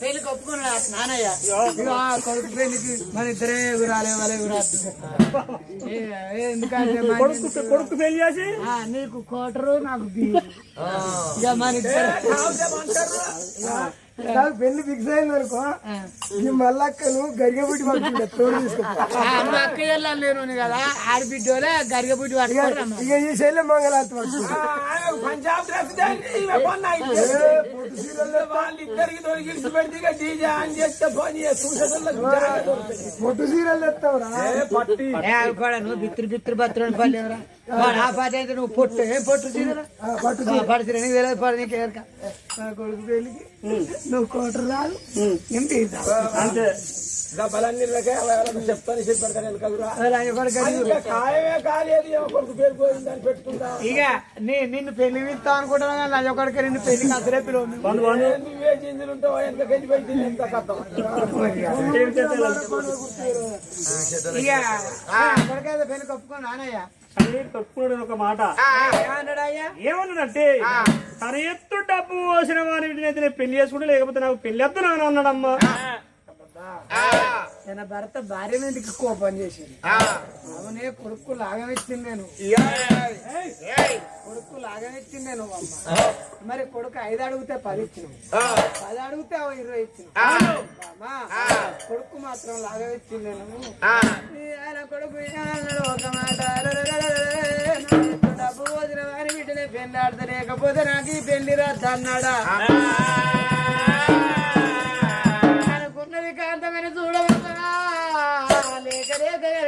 పెళ్ళి నానయ్య. కొడుకు పెళ్ళికి మన ఇద్దరే ఎగురాలి వాళ్ళ ఎగురాదు ఎందుకంటే కొడుకు కొడుకు పెళ్ళి చేసి? ఆ, నీకు కోటరు నాకు ఇక మన ఇద్దరు పెళ్ళి ఫిక్స్ అయిన వరకు ఈ మల్లక్కను గరిగబుట్టి పంపించే తోడు తీసుకో ఆ, మా అక్క వెళ్ళాలి నేను కదా ఆడబిడ్డోలే గరిగబుడ్డి పట్టుకోరా ఇక ఈ శైలి పట్టుకో పంజాబ్ డ్రెస్ పొట్టు సీరియల్ ఎత్తావురా పట్టి. ఏ, అవి కూడా ఆ పాట అయితే నువ్వు పొట్టు ఏం పొట్టు చీరరా పట్టు పడుతుంది నీకు తెలియదు పడు నీకు ఎరక. నా కొడుకు పెళ్ళికి నువ్వు కోటరు రాదు అంతే. చెప్తాను ఇక నీ నిన్ను పెళ్ళి ఇస్తావు అనుకుంటున్నా కానీ నా ఒకడికి నిన్ను పెళ్ళికి అసలే పిలువ ఇక పెళ్ళి కప్పుకొని నానయ్య ఒక మాట. ఏమన్నాడంటే తన ఎత్తు డబ్బు పోసిన అయితే పెళ్ళి చేసుకుంటే లేకపోతే నాకు పెళ్ళి ఎత్తున్నాను అన్నాడమ్మా. తన భర్త భార్య మీదకి కోపం చేసింది. అవునే కొడుకు లాగమెచ్చింది నేను. కొడుకు లాగమెచ్చింది నేను అమ్మ. మరి కొడుకు ఐదు అడిగితే పది ఇచ్చిన పది అడిగితే ఇరవై ఇచ్చిన కొడుకు మాత్రం లాగవెచ్చింది నేను ఆయన కొడుకు అన్నాడు ఒక మాట "రరరరరరరే, నా యొక్క డబ్బు వదిన వారి బిడ్డనే పెళ్ళి ఆడతా లేకపోతే నాకు ఈ పెళ్ళి రద్దన్నాడా కాంతమని లేక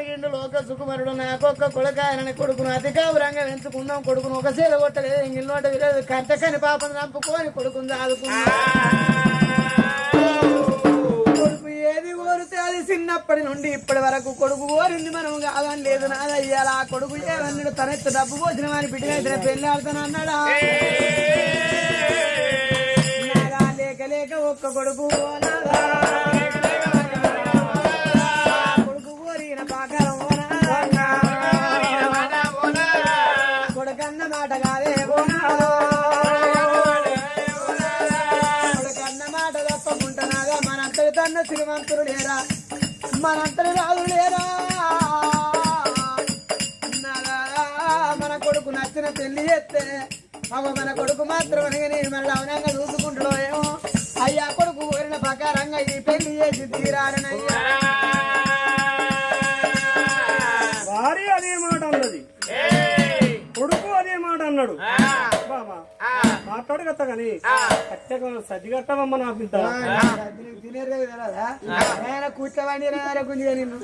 లేక ఎరిగిండు లోక సుకుమరుడు. నాకొక్క కొడుక కొడుకును అతి గౌరంగా ఎంచుకుందాం కొడుకును. ఒక సేల కొట్టలేదు ఎంగిల్ నోట విలేదు కంటకని పాపను చంపుకొని కొడుకును కొడుకు ఏది కోరితే అది చిన్నప్పటి నుండి ఇప్పటి వరకు కొడుకు కోరింది మనం కాదని లేదు నాదయ్యాల ఆ కొడుకు ఏమన్నాడు? తనెత్తు డబ్బు పోసిన వారి బిడ్డనైతే పెళ్ళి ఆడుతాను అన్నాడా? లేక లేక ఒక్క కొడుకు నాదా. తన్న శ్రీమంతుడు లేరా? మనంతటి రాదు లేరా? మన కొడుకు నచ్చిన పెళ్ళి చేస్తే అవ మన కొడుకు మాత్రం అనగానే మళ్ళీ అవునంగా చూసుకుంటాడో ఏమో. అయ్యా కొడుకు కోరిన ప్రకారంగా ఈ పెళ్ళి చేసి తీరారనయ్యా భార్య అదే మాట అన్నది. కొడుకు అదే మాట అన్నాడు. బాబా మాట్లాడు కదా కానీ. సజ్జి కట్టమమ్మ నీకు తినేరేవు తెలియదా ఆయన కూర్చోవాడి గుంజిగా నిన్ను?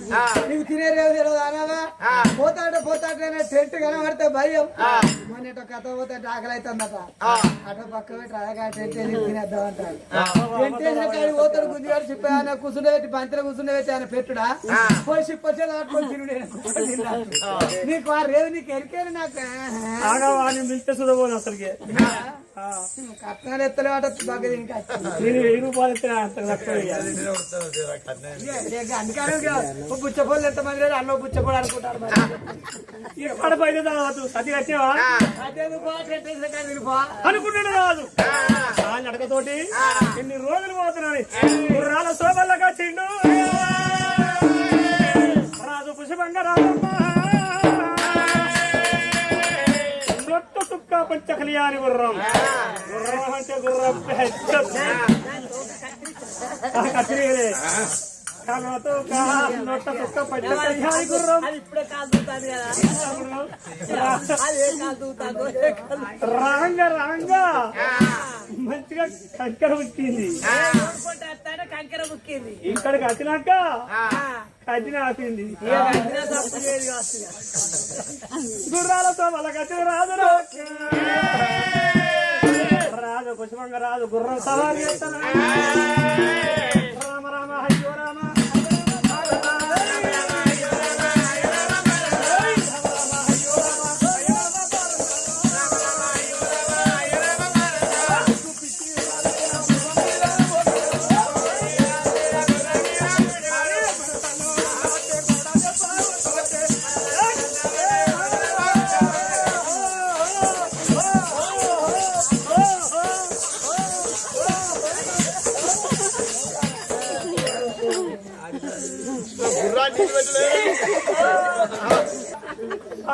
నీకు తినేరేవు తెలియదు అనావా పోతాడు పోతాడు టెంట్ కనబడితే భయం. మొన్న కథ పోతే ఆకలి అవుతుందట. అటు పక్క పెట్టి టెంట్ తినేద్దాం అంటాడు టెంట్ వేసిన కాడి పోతాడు గుంజిగాడు చెప్పి ఆయన కూర్చుండే పెట్టి పంచలు కూర్చుండే పెట్టి ఆయన పెట్టుడా? పోయి తినుడు ఈయన కూర్చొని తిన్నాడు. నీకు ఆ రేవు నీకు ఎరికేది నాకు. ఆగా వాడిని పిలిస్తే సుధపోను అసలుకి. ఆ, కట్నాలు ఎత్తలే వాట బాగా నేను వెయ్యి రూపాయలు. అందుకని బుచ్చపోలు ఎంతమంది లేరు అన్న బుచ్చపోడు అనుకుంటారు మరి. ఎక్కడ పైన రాదు సతి కట్టావా? పో. అనుకుంటున్నా నడకతోటి ఎన్ని రోజులు పోతున్నాను? శోభల్లాగా పంచకలియాని గుర్రం. గుర్రం అంటే గుర్రం పెద్ద. కాలతో నొట్ట తుక్క గుర్రం. ఇప్పుడే కాలు కదా. రాంగా రాంగా. మంచిగా కంకర అత్తానే కంకర ముక్కింది ఇక్కడికి వచ్చినాక కదిన ఆపింది. గుర్రాలతో వాళ్ళకి రాదు రాజు కుశమంగా రాజు గుర్రం సవారి చేస్తాను రామ రామ హయ్యో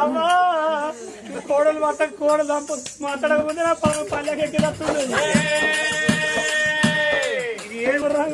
అమ్మా కోడలు మాట కోడలు చంపు మాట్లాడకపోతే నా పల్లె పల్లెకి ఎక్కి వస్తుంది ఇది ఏ గుర్రం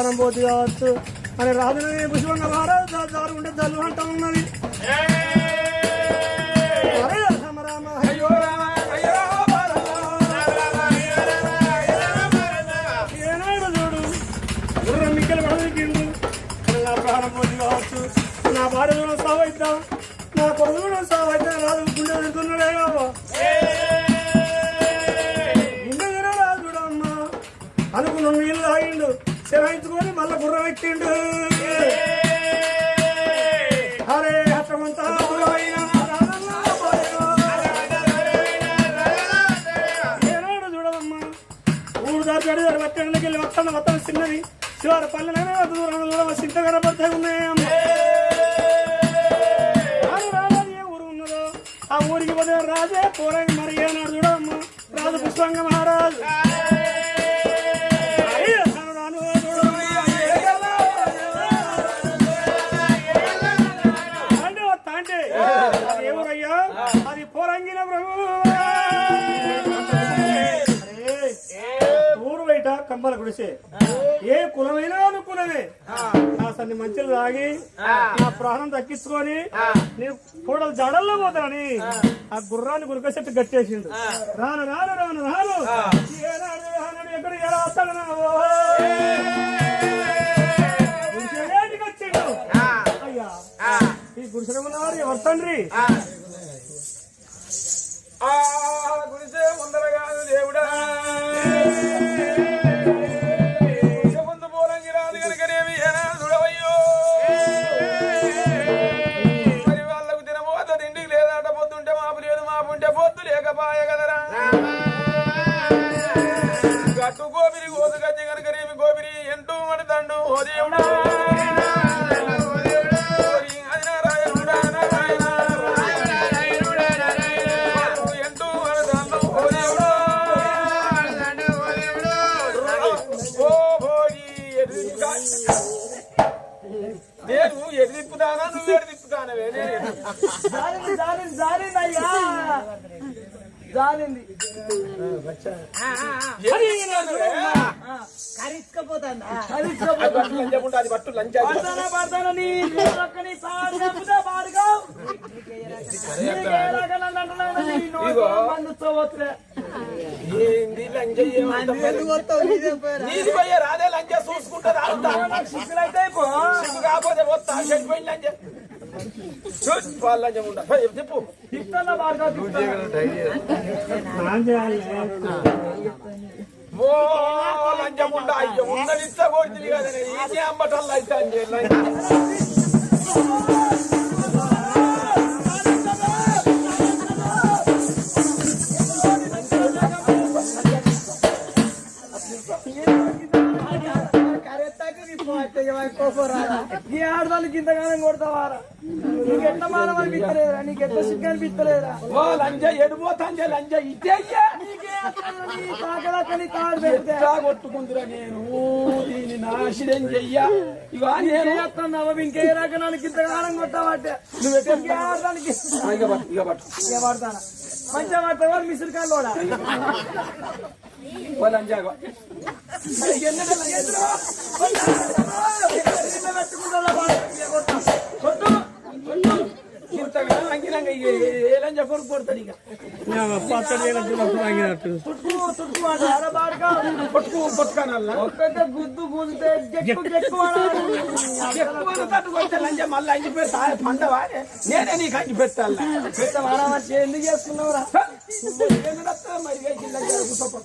ప్రారం పోతే కావచ్చు అని రాజునే పుష్పంగా మహారాజు దారు ఉంటే జల్లు అంటా ఉన్నది నా పోటీ భార్య సావైద్దాం నా కొడుకు కూడా సావైద్దాం రాదు గుండె తింటున్నాడే బాబా గుండె తినరాదు చూడమ్మా అనుకున్న నీళ్ళు తాగిండు సెలవించుకొని మళ్ళా హస్తమంతా గురవైన రాజన్నా పోయేవా. ఏనాడు చూడదమ్మా? ఊరు పట్టణంలోకి వెళ్ళి వస్తాను వస్తాను చిన్నది. శివారు పల్లెనైనా దూరం దూరం సింత కనపడతాయి ఉన్నాయమ్మ ఊరు ఉన్నదో? ఆ ఊరికి పోతే రాజే పోరాయి మరి ఏనాడు చూడమ్మా రాజు పుష్పంగ మహారాజు. కంబల గుడిసే. ఏ కులమైనా అనుకులమే అసలు మంచిలు తాగి నా ప్రాణం దక్కించుకొని నేను కూడలు జడల్లో పోతానని ఆ. గుర్రాన్ని గురిక చెట్టు గట్టేసిండు రాను రాను రాను రాను. ఎక్కడ ఎలా వస్తాడు అయ్యా. ఈ గుడిసెలో ఉన్నవారు ఎవరు తండ్రి? ఆ. గుడిసే ముందర కాదు దేవుడా. పాడుకో. ఏంది నీది పోయే రాదే లంచ చూసుకుంటా సిగ్గు కాకపోతే పోతా. చనిపోయిన లంచ. వాళ్ళ చెప్పు. ఓ లంచం అయ్యో ఉన్నది కదా ఈ అమ్మటల్లా అయితే ఈ ఆడదానికి ఇంతగానం కొడతావారా? నీకు ఎట్లా మానం అనిపిస్తలేదురా? నీకు ఎట్లా సిగ్గు అనిపిస్తలేదురా? ఓ లంచ ఎడిపోతాంజే లంచ ఇచ్చయ్యా నీకే అసలు నీ తాకలక్కని తాడు పెడితే. కొట్టుకుందిరా నేను? దీన్ని నాశనం చెయ్యా. ఇవా నేను. చేస్తున్నావు ఇంకే ఇంతగానం కొట్టావంటే నువ్వు ఎక్కడ ఆడదానికి ఇక పట్టు ఇక పట్టు. ఇక పడతానా? మంచిగా పడతావా మిసిరి కాళ్ళోడా ఓ లంచ ఇగో. ఎన్నడూ లంచ ఇంతగా అంకినంగా ఇక ఏ తట్టుకొస్తే మళ్ళీ పెడతా పండవా నేనే నీకు అంజి పెట్టాలి పెద్ద వారామర్చి ఎందుకు చేసుకున్నావురా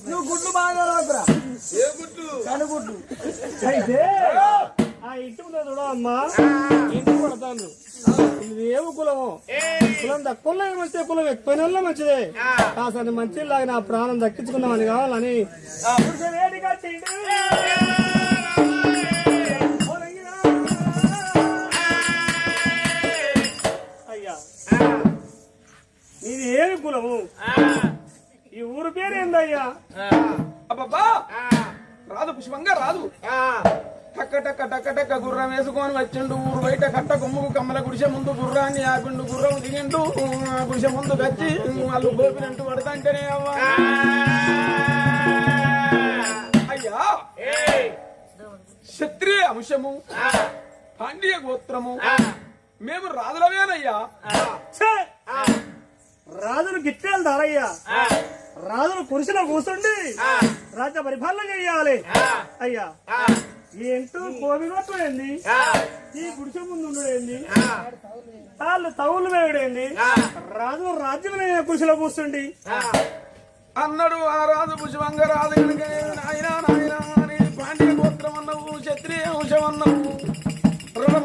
నువ్వు గుడ్లు బాగా రాకురా కనుగుడ్లు అయితే ఆ. ఇంటి ముందు ఇది ఏమి కులము కులం తక్కువ మంచిదే కులం ఎక్కువ మంచిదే కాసని మంచి లాగా నా ప్రాణం దక్కించుకుందామని కావాలని ఇది ఏమి కులము ఈ ఊరు పేరు ఏందయ్యా అబ్బబ్బా! రాదు పుష్పంగా రాదు. టక్క టక్క టక్క టక్క గుర్రం వేసుకొని వచ్చిండు ఊరు బయట. కట్ట కొమ్ముకు కమ్మల గుడిసె ముందు గుర్రాన్ని ఆపిండు గుర్రం దిగిండు గుడిసె ముందు కచ్చి వాళ్ళు గోపినంటూ పడతాంటేనే అవ్వ. అయ్యా! క్షత్రియ అంశము పాండ్య గోత్రము మేము రాజులమేనయ్యా. ఛే! రాజులు గిట్టేలు దారయ్యా రాజులు కురిసిలో కూర్చుండి రాజ్య పరిపాలన చెయ్యాలి అయ్యా ఏంటో కోవినట్లేంది ఈ గుడిసె ముందు ఉండేంది వాళ్ళు తవులు వేయడేంది రాజు రాజ్యం కురిసిలో కూర్చుండి అన్నాడు ఆ రాజు పుష్పంగ రాజు కనుక నాయనా నాయనా పాండ్య గోత్రం అన్నవు క్షత్రియ వంశం అన్నవు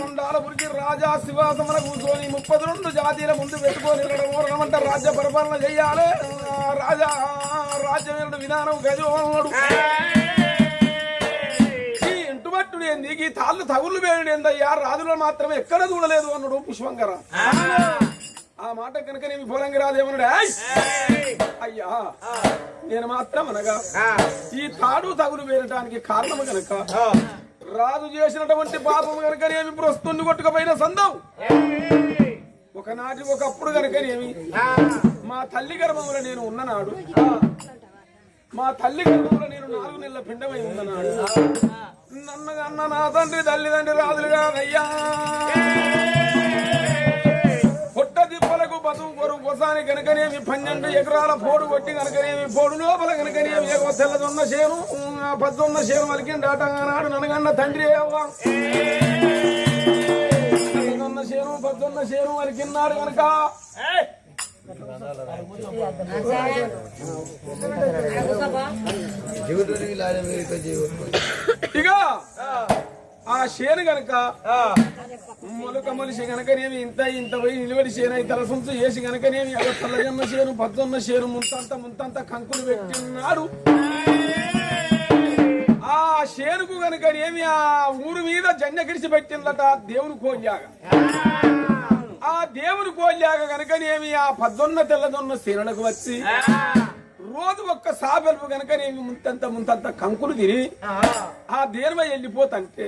రుణముండాల పురికి రాజా శివాసముల కూర్చొని ముప్పది రెండు జాతీయుల ముందు పెట్టుకొని రుణమంట రాజ్య పరిపాలన చెయ్యాలి రాజా రాజ్యమైన విధానం ఇంటుమట్టుడు ఏంది? ఈ తాళ్ళు తగులు వేయడు ఏందయ్యా? రాజులు మాత్రమే ఎక్కడ చూడలేదు అన్నాడు పుష్పంగర ఆ. మాట కనుక నేను పోలంగి రాదేమన్నాడు "ఏయ్! అయ్యా నేను మాత్రం అనగా ఈ తాడు తగులు వేయటానికి కారణము గనక రాజు చేసినటువంటి పాపం కనుకనేమి ప్రస్తుని కొట్టుకపోయిన సందం. ఒకనాటి ఒకప్పుడు కనుకనేమి మా తల్లి గర్భములో నేను ఉన్ననాడు మా తల్లి గర్భంలో నేను నాలుగు నెలల పిండమై ఉన్ననాడు. నన్ను అన్న నా తండ్రి తల్లిదండ్రి రాజులు కాదయ్యా పుట్ట దిప్పలకు బతుకు కొరకు కొసాని కనుకనేమి పన్నెండు ఎకరాల పోడు కొట్టి కనుకనేమి పోడు లోపల కనుకనేమి ఎగవ తెల్లదున్న చేను పద్దున్న చేను వలికిండాట నాడు ననగన్న తండ్రి అవ్వ. చేను పద్దున్న చేను వలికిన్నాడు కనుక ఇక ఆ చేను గనక మొలక మనిషి గనకనేమి ఇంత ఇంత పోయి నిలబడి చేను అయితే తలసంచు చేసి గనకనేమి అక్కడ తల్లజన్న చేను పద్దొన్న చేను ముంతంత ముంతంత కంకులు పెట్టినాడు ఆ చేనుకు గనకనేమి ఆ ఊరు మీద జెండ గిడిచి పెట్టిందట దేవుని కోల్యాగ. ఆ దేవుని కోల్యాగ గనకనేమి ఆ పద్దొన్న తెల్లదొన్న సేనలకు వచ్చి రోజు ఒక్క సాబెలుపు గనకనేమి ముంతంత ముంతంత కంకులు తిని ఆ. దేర్మ వెళ్ళిపోతంటే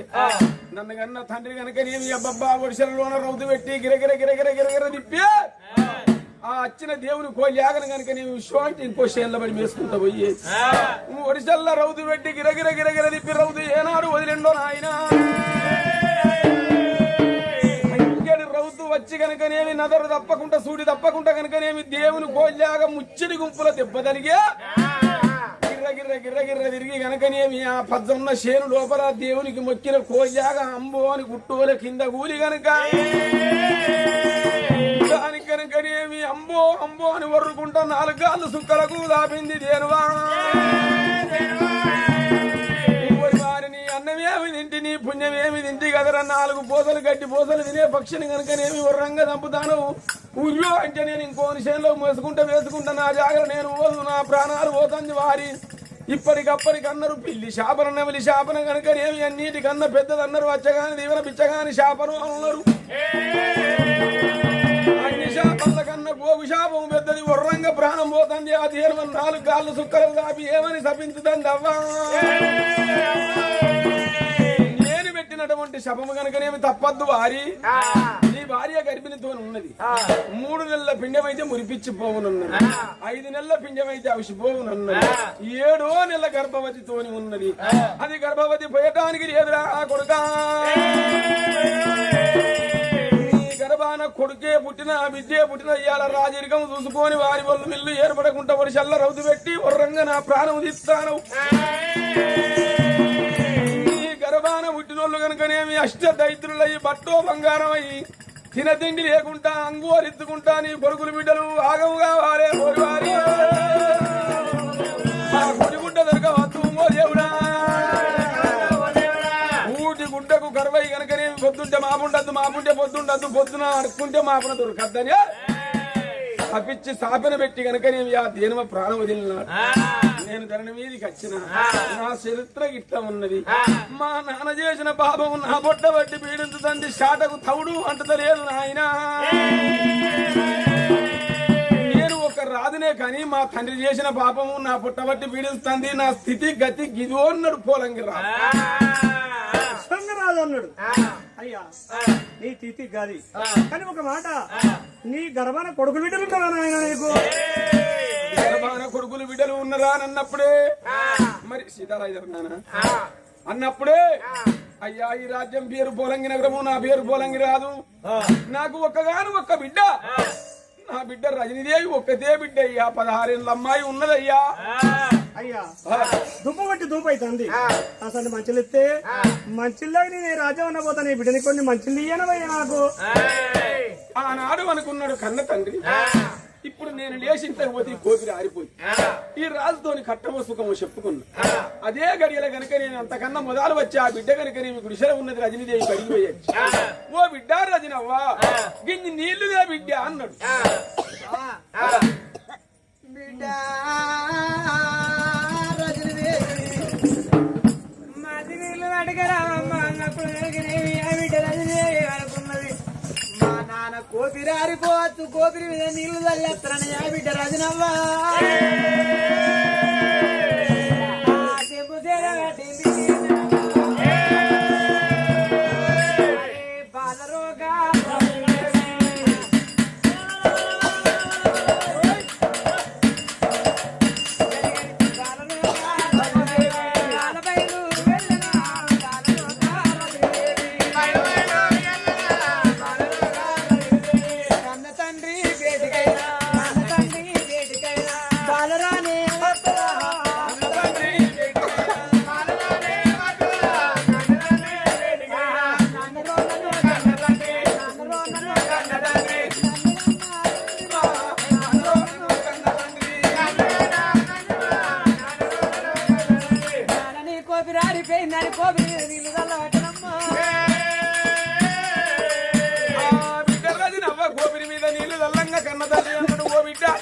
నన్ను కన్న తండ్రి కనుకనేమి అబ్బబ్బా ఒడిశలలోన రౌతు పెట్టి గిరగిర గిరగిర గిరగిర తిప్పి ఆ. వచ్చిన దేవుని కోల్యాగన కనుక నేను విశ్వాంటి ఇంకో చేనుల పడి మేసుకుంటా పోయి ఒడిశల్లో రౌతు పెట్టి గిరగిర గిరగిర తిప్పి రౌతు ఏనాడు వదిలిండో నాయన. వచ్చి కనుకనేమి నదరు తప్పకుండా సూడి తప్పకుండా కనుకనేమి దేవుని కోల్యాగ ముచ్చడి గుంపుల దెబ్బతలిగే గిర్ర గిర్ర గిర్ర గిర్ర తిరిగి కనుకనేమి ఆ పద్దన్న చేను లోపల దేవునికి మొక్కిన కోజాగ అంబో అని గుట్టోల కింద కూలి గనక. దానికి కనుకనేమి అంబో అంబో అని వర్రుకుంటా నాలుగు కాళ్ళు సుక్కలకు దాపింది దేనువా? పుణ్యం ఏమి తింటి కదరా? నాలుగు పూసలు గట్టి పూసలు తినే పక్షిని కనుకనేమి ఉర్రంగా చంపుతాను ఉయ్యో అంటే నేను ఇంకోని చేనులో మోసుకుంటా వేసుకుంటా. నా జాగ్రత్త నేను ఓదు నా ప్రాణాలు పోతుంది వారి. ఇప్పటికప్పటికన్నారు పిల్లి శాపన నమిలి శాపన కనుకనేమి? అన్నిటికన్నా పెద్దదన్నారు వచ్చగాని దీవెన పిచ్చగాని శాపను అన్నారు అన్ని శాపంల కన్నా గోగు శాపం పెద్దది. ఉర్రంగా ప్రాణం పోతుంది. ఆ తీరమని నాలుగు కాళ్ళు సుక్కలు కాపి ఏమని శపించుతుంది అవ్వా పెట్టినటువంటి శపము కనుకనేమి తప్పద్దు వారి. నీ భార్య గర్భిణితో ఉన్నది. మూడు నెలల పిండం అయితే మురిపిచ్చిపోవునున్నది ఐదు నెలల పిండం అయితే అవిసిపోవునున్నది ఏడో నెలల గర్భవతితోని ఉన్నది. అది గర్భవతి పోయటానికి లేదురా కొడుకా. గర్భాన కొడుకే పుట్టిన బిడ్డే పుట్టిన ఇవాళ రాజరికం చూసుకొని వారి వల్ల మిల్లు ఏర్పడకుండా వర్షల్ల రౌతు పెట్టి వర్రంగా నా ప్రాణం తీస్తాను. ఈ గర్భాన పుట్టినోళ్ళు కనుకనేమి అష్ట దైత్రులయ్యి బట్టో బంగారం అయ్యి తినతిండి లేకుండా అంగోరెత్తుకుంటా నీ కొడుకులు బిడ్డలు ఆగము కావాలి ఓరి వారి ఆ దొరకవద్దు దేవుడా. ఊటి గుడ్డకు గర్వై కనుకనేమి పొద్దుంటే మాపుండద్దు మాపుంటే పొద్దుండద్దు పొద్దున అడుక్కుంటే మాపున దొరకద్దని. తప్పించి సాపెన పెట్టి కనుక నేను ఆ దేనిమ ప్రాణం వదిలినాడు. నేను ధరణి మీదకి వచ్చిన నా చరిత్ర ఇట్లా ఉన్నది మా నాన్న చేసిన పాపం నా బొట్ట బట్టి పీడించుతుంది షాటకు తవుడు అంటలేదు నాయనా నేను ఒక రాదునే కానీ మా తండ్రి చేసిన పాపము నా పుట్టబట్టి పీడిస్తుంది నా స్థితి గతి గిదో అన్నాడు పోలంగి రా సంగరాజు అన్నాడు అయ్యా నీ తిథి గాది కానీ ఒక మాట నీ గర్భాన కొడుకు బిడ్డలు ఉన్నారా నాయన నీకు? గర్భాన కొడుకులు బిడ్డలు ఉన్నరా అని అన్నప్పుడే? మరి సీతారాజు నాన్న అన్నప్పుడే? అయ్యా ఈ రాజ్యం పేరు పోలంగి నగరము నా పేరు పోలంగి రాదు. నాకు ఒక్కగాను ఒక్క బిడ్డ. నా బిడ్డ రజనీదేవి ఒక్కతే బిడ్డ అయ్యా పదహారేళ్ళ అమ్మాయి ఉన్నదయ్యా. అయ్యా. దుమ్ము కొట్టి దూపు అవుతుంది అసలు మంచులు ఇస్తే మంచిల్లాగా నేను ఈ రాజ్యం అన్న పోతా నీ బిడ్డని కొన్ని మంచిలు ఇయ్యనవయ్యా నాకు. ఆనాడు అనుకున్నాడు కన్న తండ్రి. ఇప్పుడు నేను లేచింతకపోతే ఈ కోపిరి ఆరిపోయి. ఈ రాజుతోని కట్టమో సుఖమో చెప్పుకున్నా. అదే గడియల కనుక నేను అంతకన్నా మొదలు వచ్చి ఆ బిడ్డ కనుక నేను గుడిసెల ఉన్నది రజనీదేవి కడిగిపోయచ్చు ఓ బిడ్డ రజనవ్వా గిన్ని నీళ్ళుగా బిడ్డ అన్నాడు. బిడ్డ. అడగరామమ్మ అన్నప్పుడు అనుకున్నది. మా నాన్న కోపిరి ఆరిపోవచ్చు కోపిరి మీద నీళ్ళు తల్లేస్తారని ఆ బిడ్డ రజనవ్వ.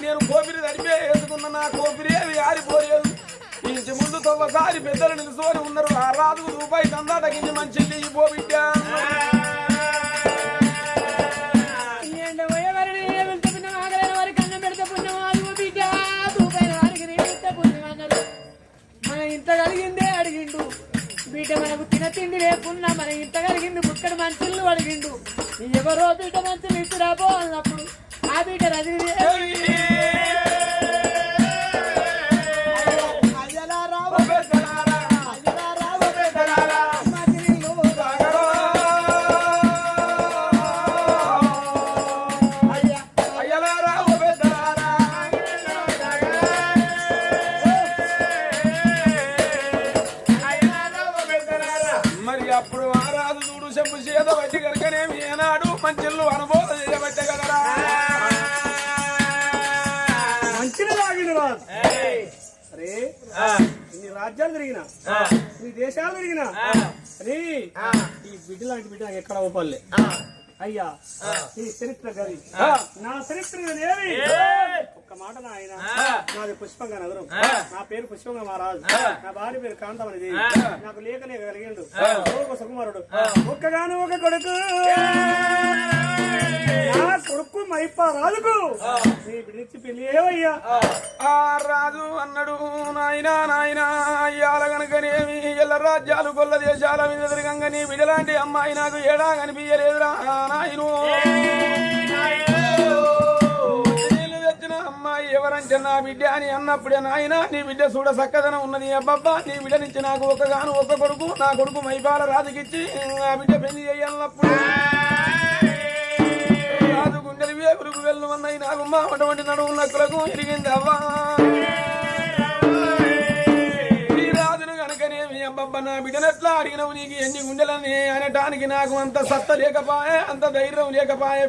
నేను కోపిరి తడిపే వేసుకున్న నా కోపిరి అది ఆరిపోలేదు ఇంటి ముందు తొవ్వసారి పెద్దలు నిలుసుకొని ఉన్నారు ఆ రాజుకు రూపాయి దందా తగ్గించి మంచి పో బిడ్డ ఎండ పోయేవారిని వెళ్తే పుణ్యం ఆగలేని వారికి అన్నం పెడితే పుణ్యం ఆగు బిడ్డ దూపైన వారికి నీళ్ళు ఇస్తే పుణ్యం అన్నారు మన ఇంత కలిగిందే అడిగిండు బిడ్డ మనకు తిన తిండి లేకున్నా మన ఇంత కలిగిండు ముక్కడి మంచులు అడిగిండు. ఎవరో బిడ్డ మంచులు ఇచ్చిరా రాబో అన్నప్పుడు ఆ బిడ్డ రజనీ అరే ఇన్ని రాజ్యాలు తిరిగినా ఇన్ని దేశాలు తిరిగినా అరే ఈ బిడ్డ లాంటి బిడ్డ ఎక్కడ అవ్వలే అయ్యా ఈ చరిత్ర గది. నా చరిత్ర గదేవి ఒక్క మాట నా ఆయన. నాది పుష్పంగా నగరం. నా పేరు పుష్పంగా మహారాజు. నా భార్య పేరు కాంతమనిది. నాకు లేక లేక కలిగిండు. ఒక సుకుమారుడు. ఒక్కగాను ఒక కొడుకు. నా కొడుకు మైపా రాజుకు నీ బిడ్డిచ్చి పెళ్ళి ఏవయ్యా? ఆ రాజు అన్నాడు నాయనా నాయనా అయ్యాల గనుకనేమి గొల్ల రాజ్యాలు గొల్ల దేశాల మీద తిరగంగా నీ బిడలాంటి అమ్మాయి నాకు ఏడా కనిపించలేదురా నాయను. నీళ్ళు అమ్మాయి ఎవరంటే నా బిడ్డ అని అన్నప్పుడే నాయన నీ బిడ్డ చూడ చక్కదనం ఉన్నది. అబ్బబ్బా నీ బిడ్డ నుంచి నాకు ఒకగాను ఒక కొడుకు నా కొడుకు మైపాల రాజుకిచ్చి ఆ బిడ్డ పెళ్ళి చేయాలన్నప్పుడు. రాజు గుండెలు వేగులకు వెళ్ళమన్నాయి. నాకు మా అటువంటి నడుము నక్కులకు ఇరిగింది అవ్వా. అబ్బబ్బ నా బిడ్డనెట్లా అడిగినవు నీకు? ఎన్ని గుండెలని అనటానికి నాకు అంత సత్త లేకపాయే అంత ధైర్యం లేకపాయే?